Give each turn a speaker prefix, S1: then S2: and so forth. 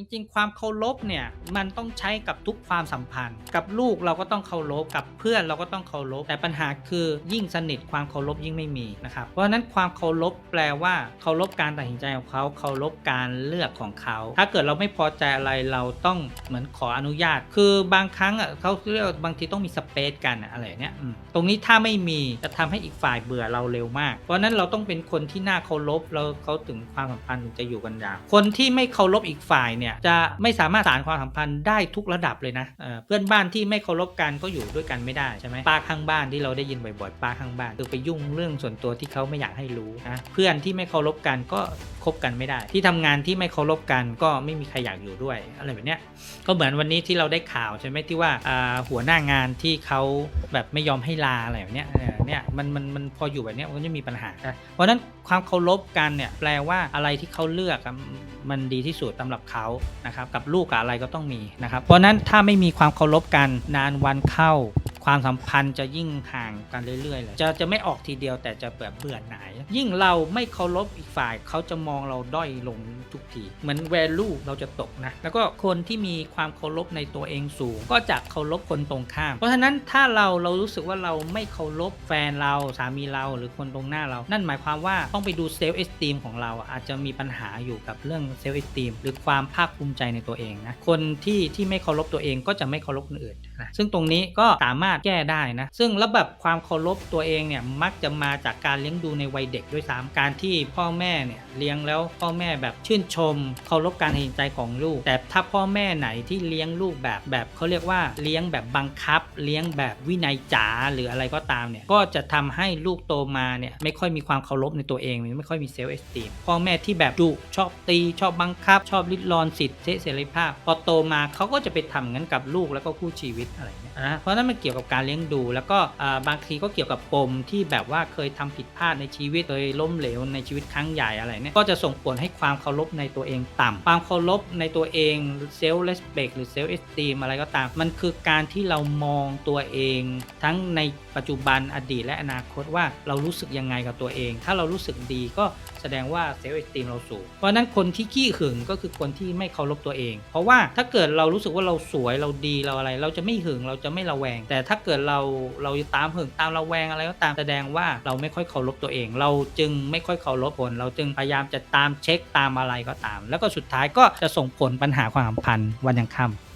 S1: จริง ๆ ความเคารพเนี่ยมันต้องใช้กับทุกความสัมพันธ์ กับลูกเราก็ต้องเคารพกับเพื่อนเราก็ต้องเคารพแต่ปัญหาคือยิ่งสนิทความเคารพยิ่งไม่มีนะครับเพราะฉะนั้นความเคารพแปลว่าเคารพการตัดสินใจของเขาเคารพการเลือกของเขา ถ้าเกิดเราไม่พอใจอะไรเราต้องเหมือนขออนุญาต คือบางครั้งอะเขาเรียกบางทีต้องมีสเปซกันอะไรเนี้ยตรงนี้ถ้าไม่มีจะทำให้อีกฝ่ายเบื่อเราเร็วมาก เพราะฉะนั้นเราต้องเป็นคนที่น่าเคารพเราเขาถึงความสัมพันธ์ถึงจะอยู่กันยาวคนที่ไม่เคารพอีกฝ่ายเนี่ยจะไม่สามารถสานความสัมพันธ์ได้ทุกระดับเลยนะเเพื่อนบ้านที่ไม่เคารพกันก็อยู่ด้วยกันไม่ได้ใช่ไหมป้าข้างบ้านที่เราได้ยินบ่อยๆป้าข้างบ้านคือไปยุ่งเรื่องส่วนตัวที่เขาไม่อยากให้รู้นะเพื่อนที่ไม่เคารพกันก็คบกันไม่ได้ ที่ทำงานที่ไม่เคารพกันก็ไม่มีใครอยากอยู่ด้วยอะไรแบบเนี้ยก็เหมือนวันนี้ที่เราได้ข่าวใช่ไหมที่ว่าหัวหน้างานที่เขาแบบไม่ยอมให้ลาอะไรแบบเนี้ยเนี่ยมันมันมันพออยู่แบบเนี้ยมันก็จะมีปัญหา เพราะนั้นความเคารพกันเนี่ยแปลว่าอะไรที่เขาเลือกมันดีที่สุดสำหรับเขานะครับกับลูกกับอะไรก็ต้องมีนะครับเพราะฉะนั้นถ้าไม่มีความเคารพกันนานวันเข้า ความสัมพันธ์จะยิ่งห่างกันเรื่อยๆเลยจะจะไม่ออกทีเดียวแต่จะแบบเบื่อหน่าย ยิ่งเราไม่เคารพอีกฝ่าย เขาจะมองเราด้อยลงทุกที เหมือน value เราจะตกนะ แล้วก็คนที่มีความเคารพในตัวเองสูง ก็จะเคารพคนตรงข้าม เพราะฉะนั้นถ้าเราเรารู้สึกว่าเราไม่เคารพแฟนเราสามีเราหรือคนตรงหน้าเรา นั่นหมายความว่าต้องไปดูเซลล์เอสตีมของเราอะอาจจะมีปัญหาอยู่กับเรื่องเซลล์เอสตีมหรือความภาคภูมิใจในตัวเองนะคนที่ที่ไม่เคารพตัวเองก็จะไม่เคารพคนอื่นนะซึ่งตรงนี้ก็สามารถแก้ได้นะ ซึ่งระบบความเคารพตัวเองเนี่ยมักจะมาจากการเลี้ยงดูในวัยเด็กด้วยซ้ำการที่พ่อแม่เนี่ยเลี้ยงแล้วพ่อแม่แบบชื่นชมเคารพการตัดสินใจของลูก แต่ถ้าพ่อแม่ไหนที่เลี้ยงลูกแบบแบบเขาเรียกว่าเลี้ยงแบบบังคับ เลี้ยงแบบวินัยจ๋าหรืออะไรก็ตามเนี่ยก็จะทำให้ลูกโตมาเนี่ยไม่ค่อยมีความเคารพในตัวเองไม่ค่อยมีเซลล์เอสติมพ่อแม่ที่แบบดุชอบตี ชอบบังคับ ชอบริดรอนสิทธิเสรีภาพ พอโตมาเขาก็จะไปทำงั้นกับลูกแล้วก็คู่ชีวิตอะไรเนี่ยนะเพราะฉะนั้นมันเกี่ยวกับการเลี้ยงดู แล้วก็บางทีก็เกี่ยวกับปมที่แบบว่าเคยทำผิดพลาดในชีวิตเคยล้มเหลวในชีวิตครั้งใหญ่อะไรเนี่ยก็จะส่งผลให้ความเคารพในตัวเองต่ำความเคารพในตัวเองเซลล์เลสเ c กหรือเซลล์เอสตีมอะไรก็ตาม มันคือการที่เรามองตัวเอง ทั้งในปัจจุบันอดีตและอนาคตว่าเรารู้สึกยังไงกับตัวเอง ถ้าเรารู้สึกดีก็ แสดงว่าเซลล์เอสตีมเราสูง เพราะนั้นคนที่ขี้หึงก็คือคนที่ไม่เคารพตัวเอง เพราะว่าถ้าเกิดเรารู้สึกว่าเราสวยเราดีเราอะไร เราจะไม่หึงเราจะไม่ระแวง แต่ถ้าเกิดเราเราตามหึงตามระแวงอะไรก็ตามแสดงว่าเราไม่ค่อยเคารพตัวเอง เราจึงไม่ค่อยเคารพคนเราจึงพยายามจะตามเช็คตามอะไรก็ตาม แล้วก็สุดท้ายก็จะส่งผลปัญหาความสัมพันธ์วันยังค่ำ